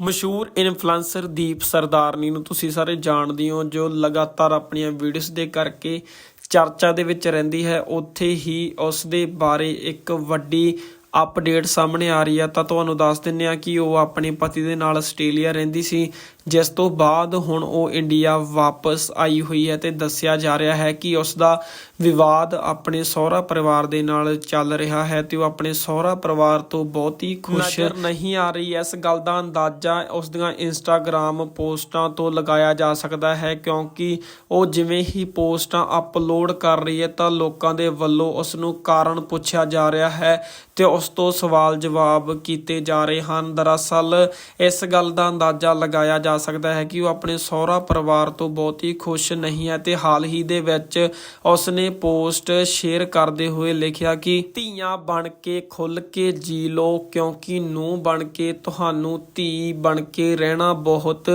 ਮਸ਼ਹੂਰ ਇਨਫਲੂਐਂਸਰ ਦੀਪ ਸਰਦਾਰਨੀ ਨੂੰ ਤੁਸੀਂ ਸਾਰੇ ਜਾਣਦੇ ਹੋ, ਜੋ ਲਗਾਤਾਰ ਆਪਣੀਆਂ ਵੀਡੀਓਜ਼ ਦੇ ਕਰਕੇ ਚਰਚਾ ਦੇ ਵਿੱਚ ਰਹਿੰਦੀ ਹੈ। ਉੱਥੇ ਹੀ ਉਸ ਦੇ ਬਾਰੇ ਇੱਕ ਵੱਡੀ ਅਪਡੇਟ ਸਾਹਮਣੇ ਆ ਰਹੀ ਹੈ ਤਾਂ ਤੁਹਾਨੂੰ ਦੱਸ ਦਿੰਨੇ ਆ ਕਿ ਉਹ ਆਪਣੇ ਪਤੀ ਦੇ ਨਾਲ ਆਸਟ੍ਰੇਲੀਆ ਰਹਿੰਦੀ ਸੀ, ਜਿਸ ਤੋਂ ਬਾਅਦ ਹੁਣ ਉਹ ਇੰਡੀਆ ਵਾਪਸ ਆਈ ਹੋਈ ਹੈ ਤੇ ਦੱਸਿਆ ਜਾ ਰਿਹਾ ਹੈ ਕਿ ਉਸ ਦਾ ਵਿਵਾਦ ਆਪਣੇ ਸਹੁਰਾ ਪਰਿਵਾਰ ਦੇ ਨਾਲ ਚੱਲ ਰਿਹਾ ਹੈ ਤੇ ਉਹ ਆਪਣੇ ਸਹੁਰਾ ਪਰਿਵਾਰ ਤੋਂ ਬਹੁਤ ਹੀ ਖੁਸ਼ ਨਹੀਂ ਆ ਰਹੀ। ਇਸ ਗੱਲ ਦਾ ਅੰਦਾਜ਼ਾ ਉਸ ਦੀਆਂ ਇੰਸਟਾਗ੍ਰam ਪੋਸਟਾਂ ਤੋਂ ਲਗਾਇਆ ਜਾ ਸਕਦਾ ਹੈ, ਕਿਉਂਕਿ ਉਹ ਜਿਵੇਂ ਹੀ ਪੋਸਟਾਂ ਅਪਲੋਡ ਕਰ ਰਹੀ ਹੈ ਤਾਂ ਲੋਕਾਂ ਦੇ ਵੱਲੋਂ ਉਸ ਨੂੰ ਕਾਰਨ ਪੁੱਛਿਆ ਜਾ ਰਿਹਾ ਹੈ ਤੇ ਉਸ ਤੋਂ ਸਵਾਲ ਜਵਾਬ ਕੀਤੇ ਜਾ ਰਹੇ ਹਨ। ਦਰਅਸਲ, ਇਸ ਗੱਲ ਦਾ ਅੰਦਾਜ਼ਾ ਲਗਾਇਆ ਜਾ ਸਕਦਾ ਹੈ ਕਿ ਉਹ ਆਪਣੇ ਸਹੁਰਾ ਪਰਿਵਾਰ ਤੋਂ ਬਹੁਤ ਹੀ ਖੁਸ਼ ਨਹੀਂ ਹੈ ਤੇ ਹਾਲ ਹੀ ਦੇ ਵਿੱਚ ਉਸ ਨੇ ਪੋਸਟ ਸ਼ੇਅਰ ਕਰਦੇ ਹੋਏ ਲਿਖਿਆ ਕਿ, ਧੀਆਂ ਬਣ ਕੇ ਖੁੱਲ ਕੇ ਜੀ ਲੋ ਕਿਉਂਕਿ ਨੂੰ ਬਣ ਕੇ ਤੁਹਾਨੂੰ ਧੀ ਬਣ ਕੇ ਰਹਿਣਾ ਬਹੁਤ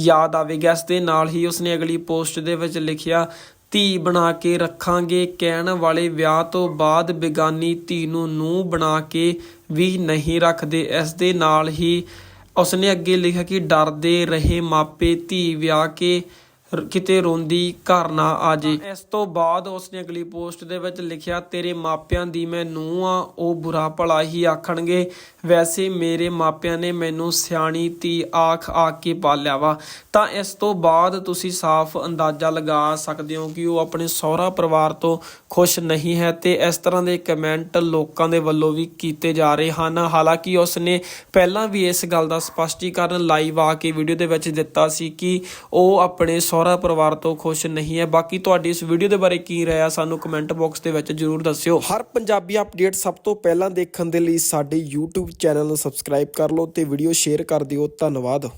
ਯਾਦ ਆਵੇਗਾ। ਇਸ ਦੇ ਨਾਲ ਹੀ ਉਸਨੇ ਅਗਲੀ ਪੋਸਟ ਦੇ ਵਿੱਚ ਲਿਖਿਆ ਧੀ ਬਣਾ ਕੇ ਰੱਖਾਂਗੇ। ਕਹਿਣ ਵਾਲੇ ਵਿਆਹ ਤੋਂ ਬਾਅਦ ਬੇਗਾਨੀ ਧੀ ਨੂੰ ਨੂੰ ਬਣਾ ਕੇ ਵੀ ਨਹੀਂ ਰੱਖਦੇ। ਇਸ ਦੇ ਨਾਲ ਹੀ ਉਸਨੇ ਅੱਗੇ ਲਿਖਿਆ ਕਿ ਡਰਦੇ ਰਹੇ ਮਾਪੇ। ਧੀ ਵਿਆਹ ਕੇ ਕਿਤੇ ਰੋਂਦੀ ਘਰ ਨਾ ਆ ਜੇ। ਇਸ ਤੋਂ ਬਾਅਦ ਉਸਨੇ ਅਗਲੀ ਪੋਸਟ ਦੇ ਵਿੱਚ ਲਿਖਿਆ, ਤੇਰੇ ਮਾਪਿਆਂ ਦੀ ਮੈਂ ਨੂੰਹ ਆ, ਉਹ ਬੁਰਾ ਭਲਾ ਹੀ ਆਖਣਗੇ। ਵੈਸੇ ਮੇਰੇ ਮਾਪਿਆਂ ਨੇ ਮੈਨੂੰ ਸਿਆਣੀ ਧੀ ਆਖ ਆ ਕੇ ਪਾਲਿਆ ਵਾ। ਤਾਂ ਇਸ ਤੋਂ ਬਾਅਦ ਤੁਸੀਂ ਸਾਫ਼ ਅੰਦਾਜ਼ਾ ਲਗਾ ਸਕਦੇ ਹੋ ਕਿ ਉਹ ਆਪਣੇ ਸਹੁਰਾ ਪਰਿਵਾਰ ਤੋਂ ਖੁਸ਼ ਨਹੀਂ ਹੈ ਤੇ ਇਸ ਤਰ੍ਹਾਂ ਦੇ ਕਮੈਂਟ ਲੋਕਾਂ ਦੇ ਵੱਲੋਂ ਵੀ ਕੀਤੇ ਜਾ ਰਹੇ ਹਨ। ਹਾਲਾਂਕਿ ਉਸਨੇ ਪਹਿਲਾਂ ਵੀ ਇਸ ਗੱਲ ਦਾ ਸਪਸ਼ਟੀਕਰਨ ਲਾਈਵ ਆ ਕੇ ਵੀਡੀਓ ਦੇ ਵਿੱਚ ਦਿੱਤਾ ਸੀ ਕਿ ਉਹ ਆਪਣੇ ਸਹੁਰਾ ਪਰਿਵਾਰ ਤੋਂ ਖੁਸ਼ ਨਹੀਂ ਹੈ। ਬਾਕੀ ਤੁਹਾਡੀ ਇਸ ਵੀਡੀਓ ਦੇ ਬਾਰੇ ਕੀ ਰਾਏ ਆ, ਸਾਨੂੰ ਕਮੈਂਟ ਬਾਕਸ ਦੇ ਵਿੱਚ ਜਰੂਰ ਦੱਸਿਓ। ਹਰ ਪੰਜਾਬੀ ਅਪਡੇਟ ਸਭ ਤੋਂ ਪਹਿਲਾਂ ਦੇਖਣ ਦੇ ਲਈ ਸਾਡੇ YouTube ਚੈਨਲ ਨੂੰ ਸਬਸਕ੍ਰਾਈਬ ਕਰ ਲਓ ਤੇ ਵੀਡੀਓ ਸ਼ੇਅਰ ਕਰ ਦਿਓ। ਧੰਨਵਾਦ।